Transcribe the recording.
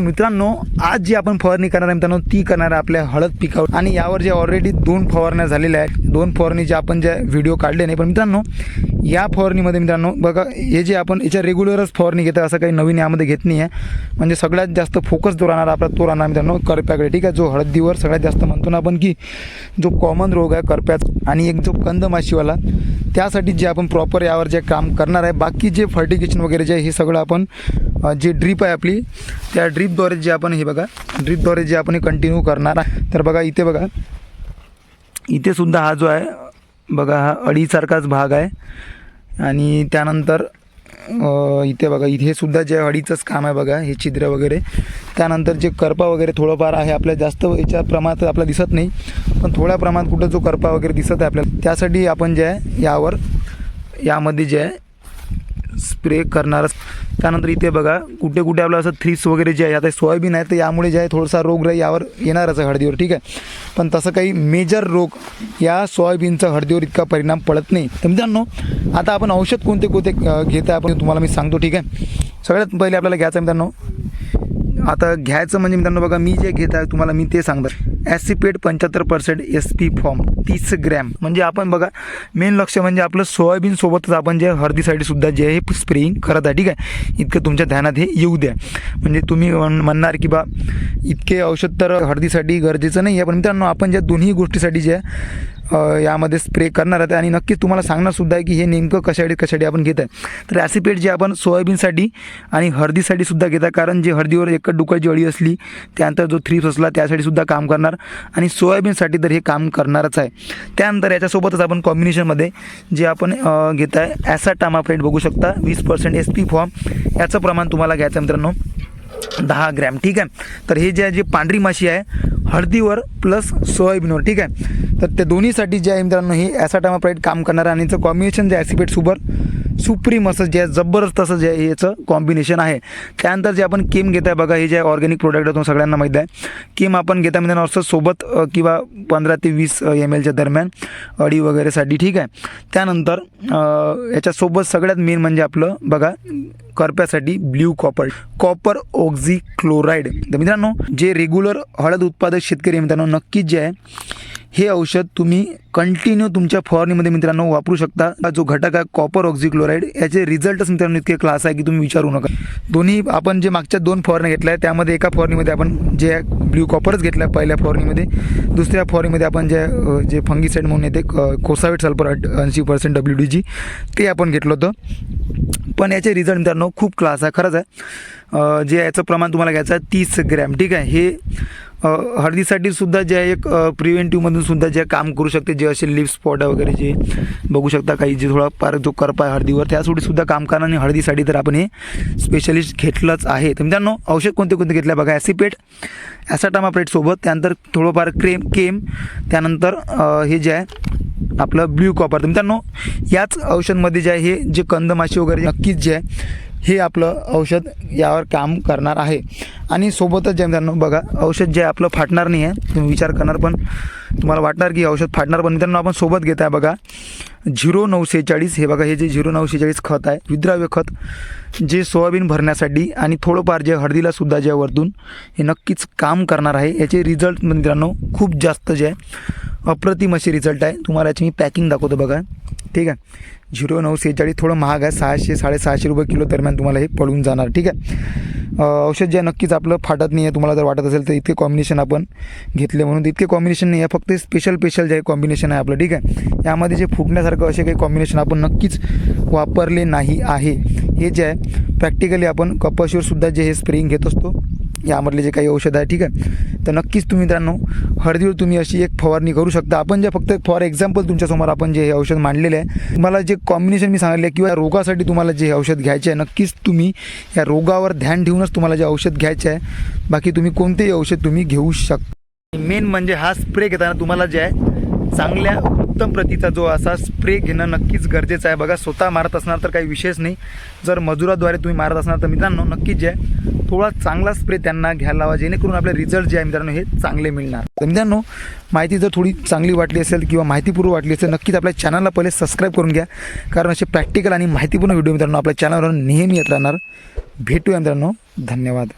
मित्रांनो आज जी आपण फवारणी करणार आहे मित्रांनो ती करणार आहे आपल्या हळद पिकावर. आणि यावर जे ऑलरेडी दोन फवारण्या झालेल्या आहेत दोन फवारणी जे आपण जे व्हिडिओ काढले नाही पण मित्रांनो या फवारणीमध्ये मित्रांनो बघा हे जे आपण याच्या रेग्युलरच फवारणी घेतं असं काही नवीन यामध्ये घेत नाही आहे म्हणजे सगळ्यात जास्त फोकस जो राहणार आपला तो राहणार मित्रांनो करप्याकडे ठीक आहे? जो हळदीवर सगळ्यात जास्त म्हणतो ना आपण की जो कॉमन रोग आहे करप्याचा आणि एक जो कंद माशीवाला त्यासाठी जे आपण प्रॉपर यावर जे काम करणार आहे बाकी जे फर्टिगेशन वगैरे जे आहे हे सगळं आपण जे ड्रीप आहे आपली त्या ड्रीपद्वारे जे आपण हे बघा ड्रीपद्वारे जे आपण हे कंटिन्यू करणार आहे. तर बघा इथे बघा. इथे सुद्धा हा जो आहे बघा हा अडीसारखाच भाग आहे. आणि त्यानंतर इथे बघा इथे सुद्धा जे अडीचंच काम आहे बघा हे छिद्र वगैरे. त्यानंतर जे करपा वगैरे थोडंफार आहे आपल्या जास्त याच्या प्रमाणात आपल्याला दिसत नाही. पण थोड्या प्रमाणात कुठं जो करपा वगैरे दिसत आहे आपल्याला त्यासाठी आपण जे आहे यावर यामध्ये जे आहे स्प्रे करणारच त्यानंतर इथे बघा कुठे कुठे आपलं असं थ्रीस वगैरे जे आहे आता सोयाबीन आहे तर यामुळे जे आहे थोडासा रोगराई यावर येणारच आहे हळदीवर ठीक आहे? पण तसं काही मेजर रोग या सोयाबीनचा हळदीवर इतका परिणाम पडत नाही. तर मित्रांनो आता आपण औषध कोणते कोणते घेत आहे आपण तुम्हाला मी सांगतो ठीक आहे? सगळ्यात पहिले आपल्याला घ्यायचं आहे मित्रांनो. आता घ्यायचं म्हणजे मित्रांनो बघा मी जे घेत आहे तुम्हाला मी ते सांगतो. ॲसिपेट पंच्याहत्तर पर्सेंट एस पी फॉर्म तीस ग्रॅम म्हणजे आपण बघा मेन लक्ष म्हणजे आपलं सोयाबीन सोबतच आपण जे हळदीसाठीसुद्धा जे हे स्प्रेइंग करत आहे ठीक आहे? इतकं तुमच्या ध्यानात हे येऊ द्या. म्हणजे तुम्ही म्हण- म्हणणार की बा इतके औषध तर हळदीसाठी गरजेचं नाही आहे पण मित्रांनो आपण ज्या दोन्ही गोष्टीसाठी जे यामध्ये स्प्रे करणार आहे. आणि नक्कीच तुम्हाला सांगणार सुद्धा आहे की हे नेमकं कशासाठी कशासाठी आपण घेत आहे. तर ॲसिपेट जे आपण सोयाबीनसाठी आणि हळदीसाठी सुद्धा घेत कारण जे हळदीवर एकट डुकाची अळी असली त्यानंतर जो थ्रीप्स असला त्यासाठी सुद्धा काम करणार. आणि सोयाबीनसाठी तर हे काम करणारच आहे. त्यानंतर याच्यासोबतच आपण कॉम्बिनेशनमध्ये जे आपण घेत आहे ॲसाटामाफ्रेट बघू शकता. वीस पर्सेंट एस पी फॉर्म याचं प्रमाण तुम्हाला घ्यायचं आहे मित्रांनो. दहा ग्रॅम. ठीक आहे? तर हे जे आहे जे पांढरी माशी आहे हळदीवर प्लस सोयाबीनवर ठीक आहे? तर त्या दोन्हीसाठी जे आहे मित्रांनो हे ॲसाटामाप्राईट काम करणार आणि याचं कॉम्बिनेशन जे ॲसिपेट सुपर सुप्रीम असं जे आहे जबरदस्त असं जे याचं कॉम्बिनेशन आहे. त्यानंतर जे आपण केम घेत आहे बघा हे जे ऑर्गॅनिक प्रोडक्ट आहे तो सगळ्यांना माहीत आहे. किम आपण घेता मित्रांनो असं सोबत किंवा पंधरा ते वीस एम एलच्या दरम्यान अडी वगैरेसाठी ठीक आहे. त्यानंतर याच्यासोबत सगळ्यात मेन म्हणजे आपलं बघा करप्यासाठी blue copper copper oxychloride तर मित्रांनो जे रेग्युलर हळद उत्पादक शेतकरी मित्रांनो नक्कीच जे आहे हे औषध तुम्ही कंटिन्यू तुमच्या फवारणीमध्ये मित्रांनो वापरू शकता. जो घटक आहे कॉपर ऑक्झिक्लोराईड याचे रिझल्टच मित्रांनो इतके क्लास आहे की तुम्ही विचारू नका. दोन्ही आपण जे मागच्या दोन फवारण्या घेतल्या आहेत त्यामध्ये एका फवारणीमध्ये आपण जे ब्ल्यू कॉपरच घेतला आहे पहिल्या फवारणीमध्ये दुसऱ्या फवारणीमध्ये आपण जे जे फंगीसाईड म्हणून येते कोसावेट सल्फर ऐंशी पर्सेंट डब्ल्यू डी जी ते आपण घेतलं होतं. पण याचे रिझल्ट मित्रांनो खूप क्लास आहे खरंच आहे. जे याचं प्रमाण तुम्हाला घ्यायचं आहे तीस ग्रॅम ठीक आहे? हे हळदीसाठी सुद्धा जे आहे एक प्रिव्हेंटिव्हमधून सुद्धा जे काम करू शकते जे असे लिप स्पॉट वगैरे जे बघू शकता काही जे थोडा फार जो करपा आहे हळदीवर त्यासाठी सुद्धा काम करणं आणि हळदीसाठी तर आपण हे स्पेशलिस्ट घेतलंच आहे. तर मित्रांनो औषध कोणते कोणते घेतलं बघा ॲसिपेट ॲसाटामाप्रेटसोबत त्यानंतर थोडंफार क्रेम केम त्यानंतर हे जे आहे आपलं ब्ल्यू कॉपर तर मित्रांनो याच औषधमध्ये जे आहे हे जे कंदमाशी वगैरे नक्कीच जे आहे हे आपलं औषध यावर काम करणार आहे. आणि सोबतच जे मित्रांनो बघा औषध जे आपलं फाटणार नाही आहे तुम्ही विचार करणार पण तुम्हाला वाटणार की औषध फाटणार पण मित्रांनो आपण सोबत घेत आहे बघा झिरो नऊ सेहेचाळीस. हे बघा हे जे झिरो नऊ सेहेचाळीस खत आहे विद्राव्य खत जे सोयाबीन भरण्यासाठी आणि थोडंफार जे हळदीला सुद्धा जे आहे वरतून हे नक्कीच काम करणार आहे. याचे रिझल्ट मित्रांनो खूप जास्त जे आहे अप्रतिम असे रिझल्ट आहे. तुम्हाला याची मी पॅकिंग दाखवतो बघा. ठीक आहे? झिरो नऊ सेहेचाळीस थोडं महाग आहे सहाशे साडेसहाशे रुपये किलो दरम्यान तुम्हाला हे पडून जाणार. ठीक आहे? औषध जे आहे नक्कीच आपलं फाटत नाही आहे तुम्हाला जर वाटत असेल तर इतके कॉम्बिनेशन आपण घेतले म्हणून. इतके कॉम्बिनेशन नाही आहे फक्त स्पेशल स्पेशल जे आहे कॉम्बिनेशन आहे आपलं ठीक आहे? यामध्ये जे फुटण्यासारखं असे काही कॉम्बिनेशन आपण नक्कीच वापरले नाही आहे. हे जे आहे प्रॅक्टिकली आपण कपाशीवरसुद्धा जे हे स्प्रेइंग घेत असतो यामधले जे काही औषध आहे ठीक आहे? तर नक्कीच तुम्ही मित्रांनो हळदीवर तुम्ही अशी एक फवारणी करू शकता. आपण जे फक्त फॉर एक्झाम्पल तुमच्यासमोर आपण जे हे औषध मांडलेले आहे तुम्हाला जे कॉम्बिनेशन मी सांगितले किंवा रोगासाठी तुम्हाला जे औषध घ्यायचे आहे नक्कीच तुम्ही या रोगावर ध्यान ठेवूनच तुम्हाला जे औषध घ्यायचे आहे बाकी तुम्ही कोणतेही औषध तुम्ही घेऊ शकता. मेन म्हणजे हा स्प्रे घेताना तुम्हाला जे आहे चांगल्या उत्तम प्रतीचा जो असा स्प्रे घेणं नक्कीच गरजेचं आहे. बघा स्वतः मारत असणार तर काही विशेष नाही. जर मजुराद्वारे तुम्ही मारत असणार तर मित्रांनो नक्कीच जे आहे थोडा चांगला स्प्रे त्यांना घ्यायला लावा जेणेकरून आपले रिझल्ट जे आहे मित्रांनो हे चांगले मिळणार. तर मित्रांनो माहिती जर थोडी चांगली वाटली असेल किंवा माहितीपूर्व वाटली असेल नक्कीच आपल्या चॅनलला पहिले सबस्क्राईब करून घ्या. कारण असे प्रॅक्टिकल आणि माहितीपूर्ण व्हिडिओ मित्रांनो आपल्या चॅनलवर नेहमी येत राहणार. भेटूया मित्रांनो. धन्यवाद.